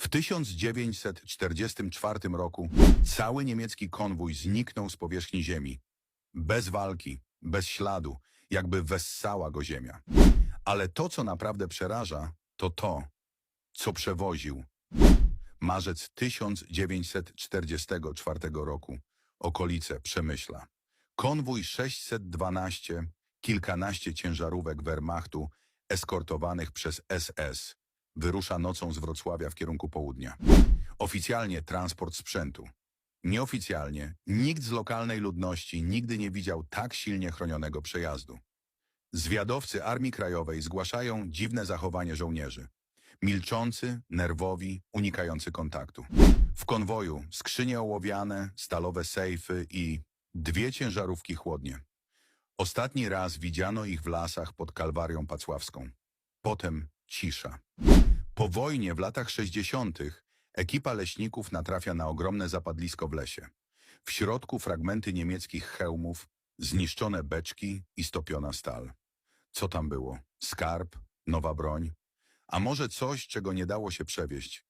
W 1944 roku cały niemiecki konwój zniknął z powierzchni ziemi. Bez walki, bez śladu, jakby wessała go ziemia. Ale to, co naprawdę przeraża, to to, co przewoził. Marzec 1944 roku, okolice Przemyśla. Konwój 612, kilkanaście ciężarówek Wehrmachtu eskortowanych przez SS wyrusza nocą z Wrocławia w kierunku południa. Oficjalnie transport sprzętu. Nieoficjalnie nikt z lokalnej ludności nigdy nie widział tak silnie chronionego przejazdu. Zwiadowcy Armii Krajowej zgłaszają dziwne zachowanie żołnierzy. Milczący, nerwowi, unikający kontaktu. W konwoju skrzynie ołowiane, stalowe sejfy i dwie ciężarówki chłodnie. Ostatni raz widziano ich w lasach pod Kalwarią Pacławską. Potem cisza. Po wojnie w latach 60. ekipa leśników natrafia na ogromne zapadlisko w lesie. W środku fragmenty niemieckich hełmów, zniszczone beczki i stopiona stal. Co tam było? Skarb? Nowa broń? A może coś, czego nie dało się przewieźć?